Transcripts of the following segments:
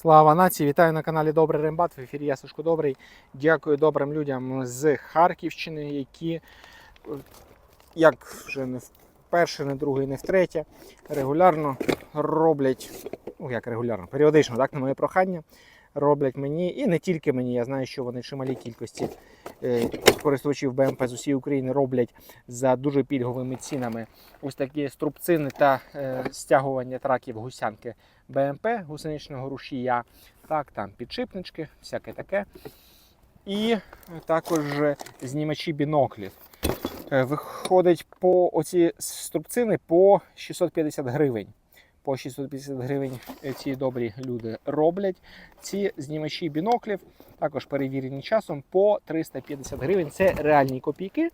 Слава нації! Вітаю на каналі Добрий Рембат. В ефірі я Сашко Добрий. Дякую добрим людям з Харківщини, які, як вже не вперше, не другий, не втретє, регулярно роблять, ну як регулярно, періодично, так, на моє прохання, роблять мені, і не тільки мені, я знаю, що вони чималій кількості е, користувачів БМП з усієї України роблять за дуже пільговими цінами ось такі струбцини та е, стягування траків гусянки БМП гусеничного рушія, так, там підшипнички, всяке таке. І також знімачі біноклів. Е, Виходить по оці струбцини по 650 гривень. По 650 гривень е, ці добрі люди роблять. Ці знімачі біноклів, також перевірені часом, по 350 гривень. Це реальні копійки.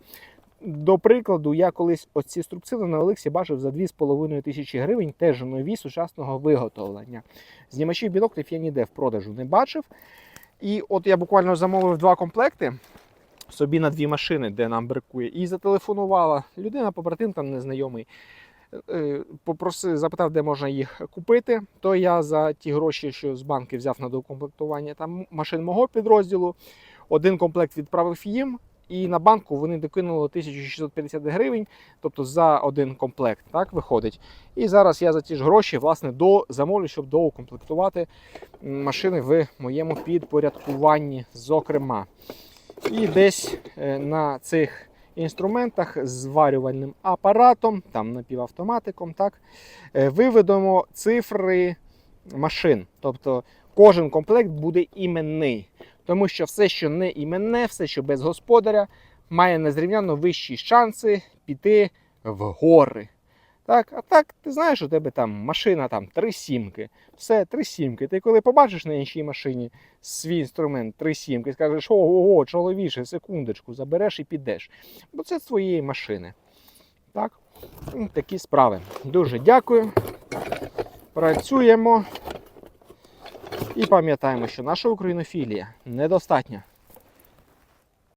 До прикладу, я колись оці струбцини на Олексі бачив за 2,5 тисячі гривень, теж нові сучасного виготовлення. Знімачів біноклів я ніде в продажу не бачив. І от я буквально замовив два комплекти собі на дві машини, де нам бракує, і зателефонувала людина, побратим там незнайомий. Е, Попросив, запитав, де можна їх купити. То я за ті гроші, що з банки взяв на докомплектування там машин мого підрозділу, один комплект відправив їм, і на банку вони докинули 1650 гривень, тобто за один комплект, так виходить. І зараз я за ті ж гроші власне до замовлю, щоб доукомплектувати машини в моєму підпорядкуванні, зокрема. І десь е, на цих інструментах з зварювальним апаратом, там напівавтоматиком, так, е, виведемо цифри машин. Тобто кожен комплект буде іменний. Тому що все, що не іменне, все, що без господаря, має незрівняно вищі шанси піти в гори. Так, а так, ти знаєш, у тебе там машина там три сімки. Все, три сімки. Ти коли побачиш на іншій машині свій інструмент, три сімки, скажеш, ого, чоловіче, секундочку, забереш і підеш. Бо це з твоєї машини. Так, Ну, такі справи. Дуже дякую. Працюємо. І пам'ятаємо, що наша українофілія недостатня.